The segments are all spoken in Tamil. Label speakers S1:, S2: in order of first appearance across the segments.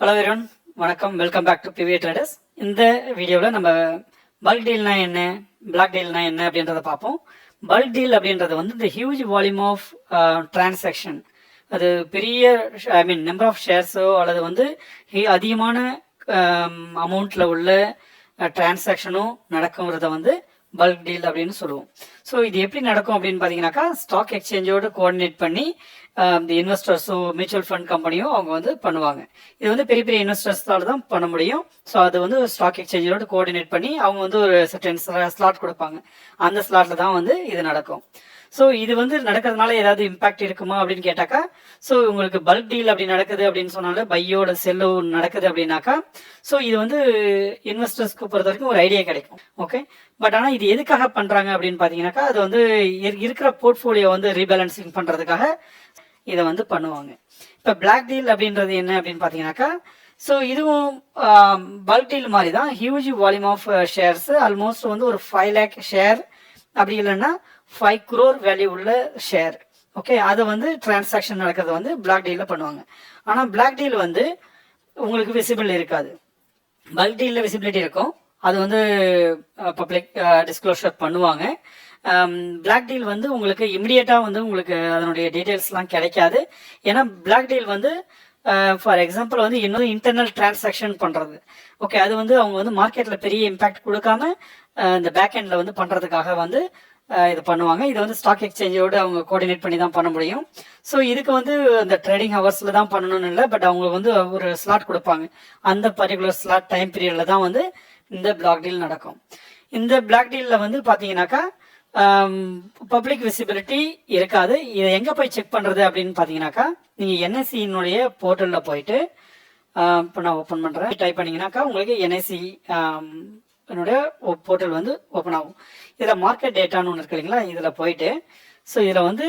S1: ஹலோ வெரோன் வணக்கம். Welcome back to PV traders இந்த வீடியோவில் நம்ம பல்க் டீல்னா என்ன பிளாக் டீல்னா என்ன அப்படின்றத பார்ப்போம். பல்க் டீல் அப்படின்றது வந்து இந்த ஹியூஜ் வால்யூம் ஆஃப் டிரான்சாக்ஷன் அது பெரிய ஐ மீன் நம்பர் ஆஃப் ஷேர்ஸோ அல்லது வந்து அதிகமான அமௌண்ட்டில் உள்ள டிரான்சாக்ஷனும் நடக்குங்கிறத வந்து பல்க் டீல் அப்படின்னு சொல்லுவோம். ஸோ இது எப்படி நடக்கும் அப்படின்னு பார்த்தீங்கன்னாக்கா ஸ்டாக் எக்ஸ்சேஞ்சோடு கோஆர்டினேட் பண்ணி இந்த இன்வெஸ்டர்ஸோ மியூச்சுவல் ஃபண்ட் கம்பெனியோ அவங்க வந்து பண்ணுவாங்க. இது வந்து பெரிய பெரிய இன்வெஸ்டர்ஸால தான் பண்ண முடியும். ஸோ அது வந்து ஸ்டாக் எக்ஸ்சேஞ்சோடு கோஆர்டினேட் பண்ணி அவங்க வந்து ஒரு சர்டன் ஸ்லாட் கொடுப்பாங்க. அந்த ஸ்லாட்டில் தான் வந்து இது நடக்கும். ஸோ இது வந்து நடக்கிறதுனால ஏதாவது இம்பாக்ட் இருக்குமா அப்படின்னு கேட்டாக்கா ஸோ உங்களுக்கு பல்க் டீல் அப்படி நடக்குது அப்படின்னு சொன்னால பையோட செல்லோ நடக்குது அப்படின்னாக்கா ஸோ இது வந்து இன்வெஸ்டர்ஸ்க்கு பொறுத்த வரைக்கும் ஒரு ஐடியா கிடைக்கும். ஓகே பட் ஆனால் இது எதுக்காக பண்ணுறாங்க அப்படின்னு பார்த்தீங்கன்னாக்கா அது வந்து இருக்கிற போர்ட்ஃபோலியோ வந்து ரீபேலன்சிங் பண்ணுறதுக்காக இதை வந்து பண்ணுவாங்க. இப்போ பிளாக் டீல் அப்படின்றது என்ன அப்படின்னு பார்த்தீங்கன்னாக்கா ஸோ இதுவும் பல்க் டீல் மாதிரி தான் huge volume of shares almost வந்து ஒரு ஃபைவ் லேக் ஷேர் அப்படி இல்லைன்னா ஃபைவ் குரோர் வேல்யூ உள்ள ஷேர் ஓகே அதை வந்து டிரான்சாக்ஷன் நடக்கிறது வந்து பிளாக் டீலில் பண்ணுவாங்க. ஆனால் பிளாக் டீல் வந்து உங்களுக்கு விசிபிள் இருக்காது. பல்க் டீலில் விசிபிலிட்டி இருக்கும். அது வந்து பப்ளிக் டிஸ்க்ளோஷர் பண்ணுவாங்க. பிளாக் டீல் வந்து உங்களுக்கு இமிடியேட்டாக வந்து உங்களுக்கு அதனுடைய டீட்டெயில்ஸ்லாம் கிடைக்காது. ஏன்னா பிளாக் டீல் வந்து ஃபார் எக்ஸாம்பிள் வந்து இன்னும் இன்டர்னல் டிரான்சாக்ஷன் பண்ணுறது ஓகே அது வந்து அவங்க வந்து மார்க்கெட்டில் பெரிய இம்பேக்ட் கொடுக்காம இந்த பேக் எண்டில் வந்து பண்ணுறதுக்காக வந்து இது பண்ணுவாங்க. இது வந்து ஸ்டாக் எக்ஸ்சேஞ்சோடு அவங்க கோஆர்டினேட் பண்ணி தான் பண்ண முடியும். ஸோ இதுக்கு வந்து அந்த ட்ரேடிங் ஹவர்ஸில் தான் பண்ணணும்னு இல்லை பட் அவங்க வந்து ஒரு ஸ்லாட் கொடுப்பாங்க. அந்த பர்டிகுலர் ஸ்லாட் டைம் பீரியடில் தான் வந்து இந்த பிளாக் டீல் நடக்கும். இந்த பிளாக் டீலில் வந்து பார்த்தீங்கன்னாக்கா பப்ளிக் விசிபிலிட்டி இருக்காது. இதை எங்கே போய் செக் பண்ணுறது அப்படின்னு பார்த்தீங்கன்னாக்கா நீங்கள் என்எஸ்சியினுடைய போர்ட்டலில் போயிட்டு இப்போ நான் ஓப்பன் பண்ணுறேன் டைப் பண்ணிங்கன்னாக்கா உங்களுக்கு என்எஸ்சி என்னுடைய போர்ட்டல் வந்து ஓப்பன் ஆகும். இதில் மார்க்கெட் டேட்டான்னு ஒன்று இருக்கு இல்லைங்களா இதில் போயிட்டு ஸோ இதில் வந்து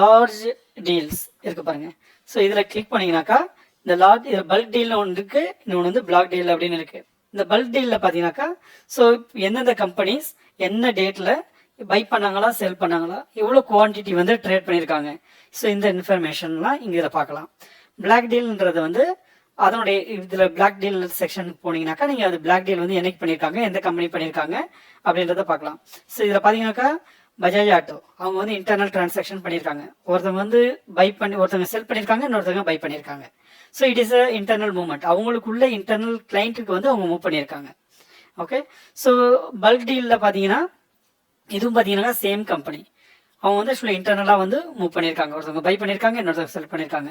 S1: லார்ஜ் டீல்ஸ் இருக்கு பாருங்கள் ஸோ இதில் கிளிக் பண்ணிங்கனாக்கா இந்த லார்ஜ் இதில் பல்க் டீல்னு ஒன்று இருக்குது இன்னொன்று வந்து பிளாக் டீல் அப்படின்னு இருக்குது இந்த பல்க் டீலில் பார்த்தீங்கன்னாக்கா ஸோ எந்தெந்த கம்பெனிஸ் என்ன டேட்டில் பை பண்ணாங்களா செல் பண்ணாங்களா எவ்வளோ குவான்டிட்டி வந்து ட்ரேட் பண்ணியிருக்காங்க ஸோ இந்த இன்ஃபர்மேஷன்லாம் இங்கே இதில் பார்க்கலாம். பிளாக் டீல்ன்றது வந்து அதனுடைய இதில் பிளாக் டீல் செக்ஷனுக்கு போனீங்கன்னாக்கா நீங்கள் அது பிளாக் டீல் வந்து என்னைக்கு பண்ணியிருக்காங்க எந்த கம்பெனி பண்ணியிருக்காங்க அப்படின்றத பார்க்கலாம். ஸோ இதில் பார்த்தீங்கன்னாக்கா பஜாஜ் ஆட்டோ. அவங்க வந்து இன்டர்னல் டிரான்சாக்ஷன் பண்ணியிருக்காங்க ஒருத்தவங்க வந்து பை பண்ணி ஒருத்தவங்க செல் பண்ணியிருக்காங்க இன்னொருத்தவங்க பை பண்ணியிருக்காங்க so it is a internal movement அவங்களுக்குள்ள இன்டர்னல் கிளைண்ட்டுக்கு வந்து அவங்க மூவ் பண்ணியிருக்காங்க ஓகே ஸோ பல்க் டீலில் பார்த்தீங்கன்னா இதுவும் பார்த்தீங்கன்னா சேம் கம்பெனி அவங்க வந்து ஆக்சுவலி இன்டர்னலாக வந்து மூவ் பண்ணியிருக்காங்க ஒருத்தவங்க பை பண்ணியிருக்காங்க இன்னொருத்தவங்க செல் பண்ணியிருக்காங்க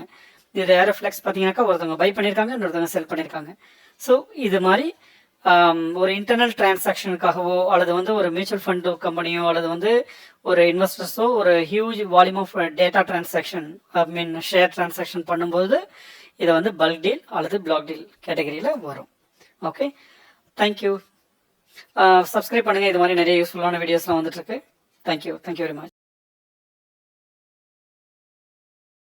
S1: இது ஏரோஃப்ளெக்ஸ் பார்த்தீங்கன்னாக்கா ஒருத்தவங்க பை பண்ணியிருக்காங்க இன்னொருத்தவங்க செல் பண்ணியிருக்காங்க ஸோ இது மாதிரி ஒரு இன்டர்னல் டிரான்சாக்ஷனுக்காகவோ அல்லது வந்து ஒரு மியூச்சுவல் ஃபண்டு கம்பெனியோ அல்லது வந்து ஒரு இன்வெஸ்டர்ஸோ ஒரு huge volume of data transaction I mean share transaction பண்ணும்போது இதை வந்து பல்க் டீல் அல்லது பிளாக் டீல் கேட்டகரியில் வரும். ஓகே தேங்க்யூ சப்ஸ்கிரைப் பண்ணுங்கள் இது மாதிரி நிறைய யூஸ்ஃபுல்லான வீடியோஸ்லாம் வந்துட்டுருக்கு. Thank you thank you very much